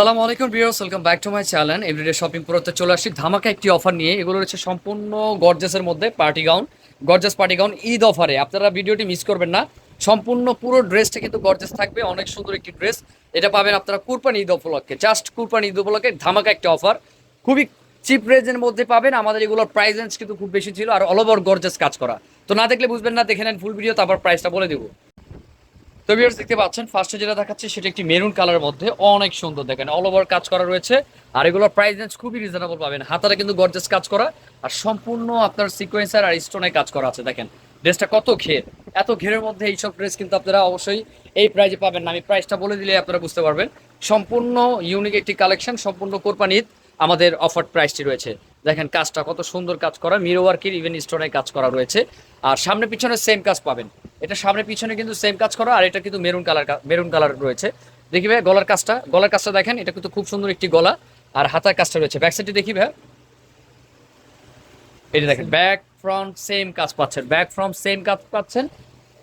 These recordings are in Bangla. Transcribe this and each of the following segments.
সালামু আলাইকুম viewers, welcome back to my channel. Everyday shopping প্রোতে চলে আসছি ধামাকা একটি অফার নিয়ে। এগুলো রয়েছে সম্পূর্ণ গর্জেসের মধ্যে party gown. Gorgeous party gown Eid অফারে। আপনারা ভিডিওটি মিস করবেন না। সম্পূর্ণ পুরো ড্রেসটা কিন্তু গর্জেস থাকবে। অনেক সুন্দর একটি ড্রেস। এটা পাবেন আপনারা কুরবানি ঈদ উপলক্ষে। জাস্ট কুরবানি ঈদ উপলক্ষে ধামাকা একটা অফার। খুবই চিপ রেঞ্জের মধ্যে পাবেন। আমাদের এগুলোর প্রাইস রেঞ্জ কিন্তু খুব বেশি ছিল। আর অল ওভার গর্জেস কাজ করা। তো না দেখলে বুঝবেন না, দেখে নেন ফুল ভিডিও, তারপর প্রাইসটা বলে দেবো। তো ভিউয়ার্স দেখতে পাচ্ছেন ফার্স্টে যেটা দেখাচ্ছে সেটা একটি মেরুন কালারের মধ্যে অনেক সুন্দর দেখেন অল ওভার কাজ করা রয়েছে। আর এগুলোর প্রাইস রেঞ্জ খুবই রিজনেবল পাবেন। হাতারে কিন্তু গর্জেস কাজ করা, আর সম্পূর্ণ আপনার সিকোয়েন্সার আর স্টোনে কাজ করা আছে, দেখেন। ড্রেসটা কত ঘের, এত ঘেরের মধ্যে এইসব ড্রেস কিন্তু আপনারা অবশ্যই এই প্রাইজে পাবেন না। আমি প্রাইসটা বলে দিলে আপনারা বুঝতে পারবেন। সম্পূর্ণ ইউনিক একটি কালেকশন সম্পূর্ণ কোরবানির আমাদের অফার প্রাইসটি রয়েছে। দেখেন কাজটা কত সুন্দর কাজ করা মিরো ওয়ার্কের ইভেন স্টোনে কাজ করা রয়েছে। আর সামনে পিছনে সেম কাজ পাবেন। এটা সামনে পিছনে কিন্তু সেম কাজ করা, আর এটা কিন্তু মেরুন কালার মেরুন কালার রয়েছে। দেখি ভাই, গলার কাজটা গলার কাজটা দেখেন, এটা কিন্তু খুব সুন্দর একটি গলা। আর হাতার কাজটা রয়েছে। ব্যাক সাইডে দেখি ভাই। যে দেখেন ব্যাক ফ্রন্ট সেম কাজ পাচ্ছেন ব্যাক ফ্রন্ট সেম কাজ পাচ্ছেন।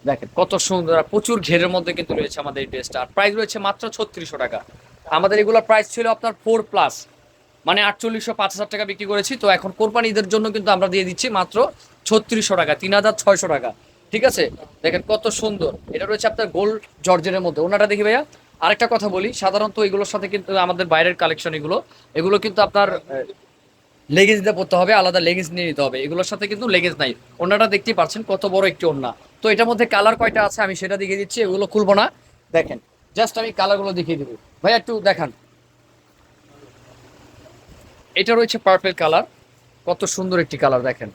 দেখেন কত সুন্দর, আর প্রচুর ঘেরের মধ্যে কিন্তু রয়েছে আমাদের এই ড্রেসটা আর প্রাইস রয়েছে মাত্র ছত্রিশশো টাকা। আমাদের এগুলোর প্রাইস ছিল আপনার ফোর প্লাস মানে আটচল্লিশশো পাঁচ হাজার টাকা বিক্রি করেছি। তো এখন কোরবানি ঈদের জন্য কিন্তু আমরা দিয়ে দিচ্ছি মাত্র ছত্রিশশো টাকা, তিন হাজার ছয়শো টাকা। ঠিক আছে? দেখেন কত সুন্দর। এটা রয়েছে আপনার গোল্ড জর্জেনের মধ্যে। ওনাটা দেখি ভাইয়া। আরেকটা কথা বলি, সাধারণত এগুলোর সাথে কিন্তু আমাদের বাইরের কালেকশন এগুলো এগুলো কিন্তু আপনার লেগেজ দিয়ে পড়তে হবে, আলাদা লেগেজ নিয়ে নিতে হবে। এগুলোর সাথে কিন্তু লেগেজ নাই। ওনাটা দেখতেই পাচ্ছেন কত বড় একটি ওন্না তো এটার মধ্যে কালার কয়টা আছে আমি সেটা দেখিয়ে দিচ্ছি, এগুলো খুলবো না। দেখেন জাস্ট আমি কালারগুলো দেখিয়ে দিব। ভাইয়া একটু দেখান। এটা রয়েছে পার্পেল কালার কত সুন্দর একটি কালার দেখেন।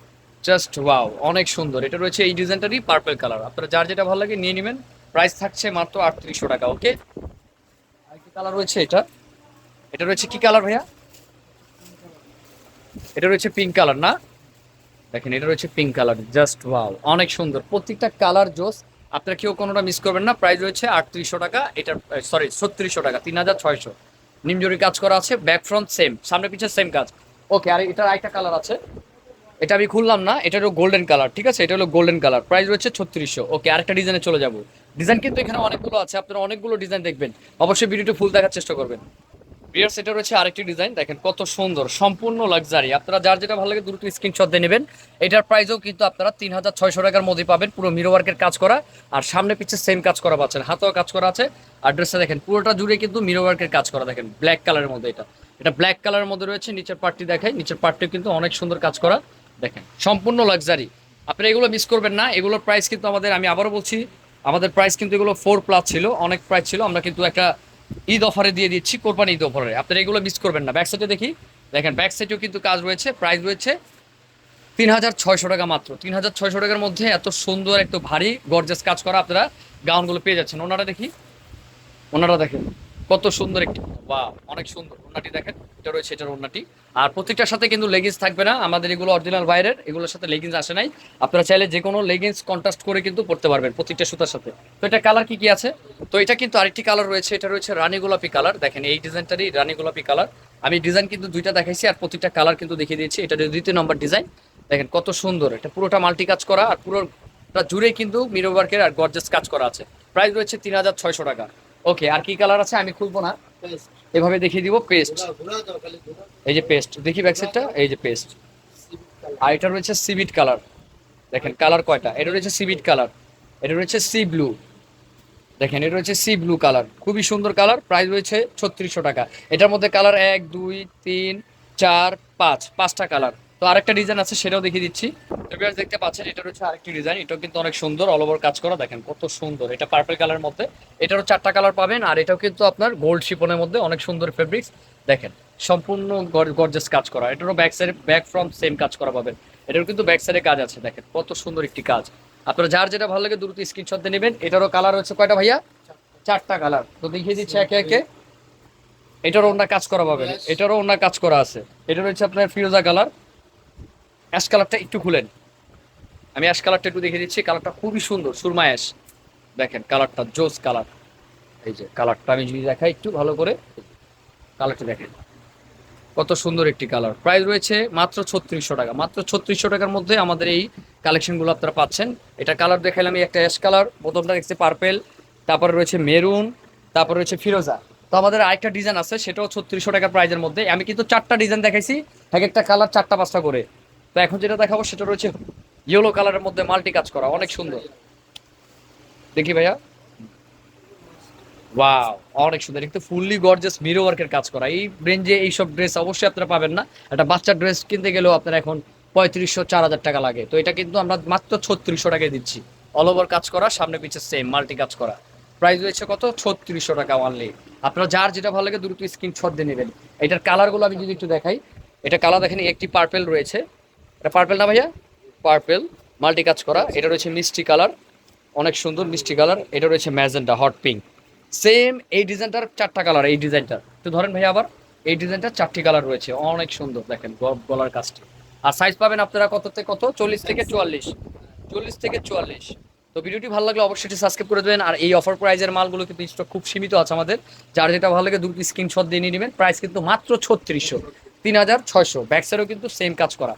জাস্ট ওয়াও অনেক সুন্দর। এটা রয়েছে এই ডিজাইনটারই পার্পল কালার আপনারা যার যেটা ভালো লাগে নিয়ে নেবেন। প্রাইস থাকছে মাত্র আটত্রিশশো টাকা ওকে কালার রয়েছে এটা। এটা রয়েছে কি কালার ভাইয়া? এটা রয়েছে পিঙ্ক কালার না? দেখেন, এটা রয়েছে পিঙ্ক কালার জাস্ট ওয়াও অনেক সুন্দর। প্রত্যেকটা কালার জোস। আপনারা কেউ কোনোটা মিস করবেন না। প্রাইস রয়েছে আটত্রিশশো টাকা এটা সরি ছত্রিশশো টাকা, তিন হাজার ছয়শো। নিমজুরি কাজ করা আছে ব্যাক ফ্রন্ট সেম সামনে পিছে সেম কাজ। ওকে আর এটার আরেকটা কালার আছে। এটা আমি খুললাম না, এটা হলো গোল্ডেন কালার ঠিক আছে? এটা হলো গোল্ডেন কালার প্রাইস রয়েছে ছত্রিশশো। ওকে আরেকটা ডিজাইনে চলে যাব। ডিজাইন কিন্তু এখানে অনেকগুলো আছে, আপনারা অনেকগুলো ডিজাইন দেখবেন। অবশ্যই ভিডিওটি ফুল দেখার চেষ্টা করবেন। বিয়ার সেটা রয়েছে আরেকটি ডিজাইন দেখেন কত সুন্দর, সম্পূর্ণ লাক্সারি আপনারা যার যেটা ভালো লাগে দ্রুত স্ক্রিনশট দিয়ে নেবেন। এটার প্রাইসও কিন্তু আপনারা তিন হাজার ছয়শো টাকার মধ্যে পাবেন পুরো মিরো ওয়ার্কের কাজ করা। আর সামনে পিছে সেম কাজ করা পাচ্ছেন, হাতেও কাজ করা আছে। আর ড্রেসটা দেখেন, পুরোটা জুড়ে কিন্তু মিরো ওয়ার্কের কাজ করা, দেখেন ব্ল্যাক কালারের মধ্যে এটা। এটা ব্ল্যাক কালারের মধ্যে রয়েছে, নিচের পার্টটি দেখায় নিচের পার্টটিও কিন্তু অনেক সুন্দর কাজ করা, দেখেন, সম্পূর্ণ লাক্সারি আপনারা এগুলো মিস করবেন না, এগুলোর প্রাইস কিন্তু আমাদের, আমি আবারও বলছি, আমাদের প্রাইস কিন্তু এগুলো ফোর প্লাস ছিল, অনেক প্রাইস ছিল, আমরা কিন্তু একটা ঈদ অফারে দিয়ে দিচ্ছি, কোরবানি ঈদ অফারে। আপনারা এগুলো মিস করবেন না। ব্যাক সাইডে দেখি। দেখেন ব্যাক সাইডেও কিন্তু কাজ রয়েছে প্রাইস রয়েছে তিন হাজার ছয়শো টাকা মাত্র। তিন হাজার ছয়শো টাকার মধ্যে এত সুন্দর, একটু ভারী গর্জাস কাজ করা আপনারা গাউনগুলো পেয়ে যাচ্ছেন। ওনারা দেখি, ওনারা দেখেন। কত সুন্দর একটি বা অনেক সুন্দর ওনাটি দেখেন, এটা রয়েছে এটার ওনাটি আর প্রত্যেকটার সাথে কিন্তু লেগিংস থাকবে না, আমাদের এগুলো অরিজিনাল বাইরের এগুলোর সাথে লেগিংস আসে নাই। আপনারা চাইলে যে কোনো লেগিংস কন্ট্রাস্ট করে কিন্তু পড়তে পারবেন প্রত্যেকটা সুতার সাথে। তো এটা কালার কি কি আছে? তো এটা কিন্তু আরেকটি কালার রয়েছে, এটা রয়েছে রানী গোলাপি কালার দেখেন, এই ডিজাইনটারই রানী গোলাপি কালার আমি ডিজাইন কিন্তু দুইটা দেখাইছি আর প্রত্যেকটা কালার কিন্তু দেখিয়ে দিয়েছি, এটা দ্বিতীয় নম্বর ডিজাইন দেখেন, কত সুন্দর, এটা পুরোটা মাল্টি কাজ করা আর পুরোটা জুড়ে কিন্তু মিরো ওয়ার্কের আর গর্জেস কাজ করা আছে। প্রাইস রয়েছে তিন হাজার ছয়শো টাকা। ওকে আর কি কালার আছে? আমি খুলবো না। এভাবে দেখিয়ে দিব পেস্ট এই যে পেস্ট দেখি ব্যাক সাইডটা এই যে পেস্ট আর এটা রয়েছে সিবিট কালার দেখেন কালার কয়টা? এটা রয়েছে সিবিট কালার এটা রয়েছে সি ব্লু দেখেন এটা রয়েছে সি ব্লু কালার খুবই সুন্দর কালার প্রাইস রয়েছে ছত্রিশশো টাকা। এটার মধ্যে কালার এক দুই তিন চার পাঁচ। পাঁচটা কালার তো আরেকটা ডিজাইন আছে সেটাও দেখিয়ে দিচ্ছি। এবার দেখতে পাচ্ছেন এটা হচ্ছে আরেকটি ডিজাইন এটাও কিন্তু অনেক সুন্দর অল ওভার কাজ করা। দেখেন কত সুন্দর। এটা পার্পল কালার মধ্যে। এটারও চারটা কালার পাবেন আর এটাও কিন্তু আপনার গোল্ড শিপনের মধ্যে অনেক সুন্দর ফেব্রিক্স দেখেন সম্পূর্ণ গর্জাস কাজ করা। এটারও ব্যাক সাইডে ব্যাক ফ্রম সেম কাজ করা পাবেন। এটারও কিন্তু ব্যাক সাইডে কাজ আছে। দেখেন কত সুন্দর একটি কাজ। আপনারা যার যেটা ভালো লাগে দ্রুত স্ক্রিনশট দিয়ে নেবেন। এটারও কালার হচ্ছে কয়টা ভাইয়া? চারটা কালার তো দেখিয়ে দিচ্ছি একে একে। এটারও অন্য কাজ করা পাবেন। এটারও অন্য কাজ করা আছে। এটা রয়েছে আপনার ফিরোজা কালার অ্যাশ কালারটা একটু খুলেন। আমি অ্যাশ কালারটা একটু দেখে দিচ্ছি কালারটা খুবই সুন্দর, সুরমা অ্যাশ দেখেন কালারটা জোস কালার এই যে কালারটা আমি যদি দেখাই একটু ভালো করে কালারটা দেখেন। কত সুন্দর একটি কালার প্রাইস রয়েছে মাত্র ছত্রিশশো টাকা। মাত্র ছত্রিশশো টাকার মধ্যে আমাদের এই কালেকশনগুলো আপনারা পাচ্ছেন। এটা কালার দেখাইলাম একটা অ্যাশ কালার প্রথমটা দেখছি পার্পেল তারপরে রয়েছে মেরুন তারপর রয়েছে ফিরোজা। তো আমাদের আরেকটা ডিজাইন আছে, সেটাও ছত্রিশশো টাকার প্রাইজের মধ্যে। আমি কিন্তু চারটা ডিজাইন দেখাইছি, এক একটা কালার চারটা পাঁচটা করে। তো এখন যেটা দেখাবো সেটা রয়েছে ইয়েলো কালারের মধ্যে মাল্টি কাজ করা, অনেক সুন্দর। দেখি ভাইয়া। ওয়াও অনেক সুন্দর। একটু ফুললি গর্জাস মিরো ওয়ার্কের কাজ করা। এই রেঞ্জে এইসব ড্রেস অবশ্যই আপনারা পাবেন না। একটা বাচ্চার ড্রেস কিনতে গেলেও আপনার এখন পঁয়ত্রিশশো, চার হাজার টাকা লাগে। তো এটা কিন্তু আমরা মাত্র ছত্রিশশো টাকায় দিচ্ছি। অল ওভার কাজ করা, সামনে পিছে সেম মাল্টি কাজ করা। প্রাইস রয়েছে কত? ছত্রিশশো টাকা অনলি আপনারা যার যেটা ভালো লাগে দ্রুত স্ক্রিনশট দিয়ে নেবেন। এটার কালারগুলো আমি যদি একটু দেখাই, এটা কালার দেখেন, একটি পার্পেল রয়েছে। এটা পার্পেল না ভাইয়া? পার্পেল মাল্টি কাজ করা। এটা রয়েছে মিষ্টি কালার। অনেক সুন্দর মিষ্টি কালার। এটা রয়েছে ম্যাজেন্টা হট পিঙ্ক সেম এই ডিজাইনটার চারটা কালার, এই ডিজাইনটার। তো ধরেন ভাইয়া আবার। এই ডিজাইনটার চারটি কালার রয়েছে। অনেক সুন্দর, দেখেন গলার কাজটি। আর সাইজ পাবেন আপনারা কত থেকে কত? চল্লিশ থেকে চুয়াল্লিশ। চল্লিশ থেকে চুয়াল্লিশ। তো ভিডিওটি ভালো লাগলে অবশ্যই এটি সাবস্ক্রাইব করে দেবেন। আর এই অফার প্রাইজের মালগুলো কিন্তু স্টক খুব সীমিত আছে আমাদের। যার যেটা ভালো লাগে দ্রুত স্ক্রিনশট দিয়ে নিয়ে নেবেন। প্রাইস কিন্তু মাত্র ছত্রিশশো, তিন হাজার ছয়শো। ব্যাকসাইডও কিন্তু সেম কাজ করা।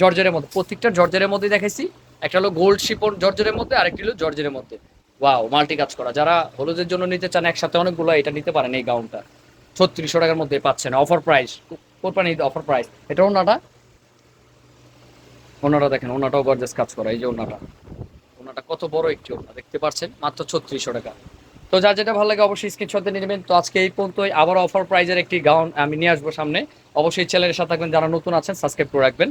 জর্জের মধ্যে, প্রত্যেকটা জর্জের মধ্যে দেখেছি একটা হলো গোল্ড শিপন জর্জের মধ্যে, আরেকটি হলো জর্জের মধ্যে। ওয়াও, মাল্টি কাজ করা। যারা হলুদের জন্য নিতে চান একসাথে অনেকগুলো এটা নিতে পারেন এই গাউনটা। ছত্রিশশো টাকার মধ্যে পাচ্ছেন। Offer price Qurbani offer price এটা ওনাটা? ওনাটা দেখেন, ওনাটাও গর্জাস কাজ করা, এই যে ওনাটা। ওনাটা কত বড় একটি ওনা দেখতে পাচ্ছেন? মাত্র ছত্রিশশো টাকা। তো যার যেটা ভালো লাগে অবশ্যই স্ক্রিনশট দিয়ে নেবেন। তো আজকে এই পর্যন্তই। আবার অফার প্রাইজের একটি গাউন আমি নিয়ে আসব সামনে। অবশ্যই চ্যানেলের সাথে থাকবেন। যারা নতুন আছেন সাবস্ক্রাইব করে রাখবেন।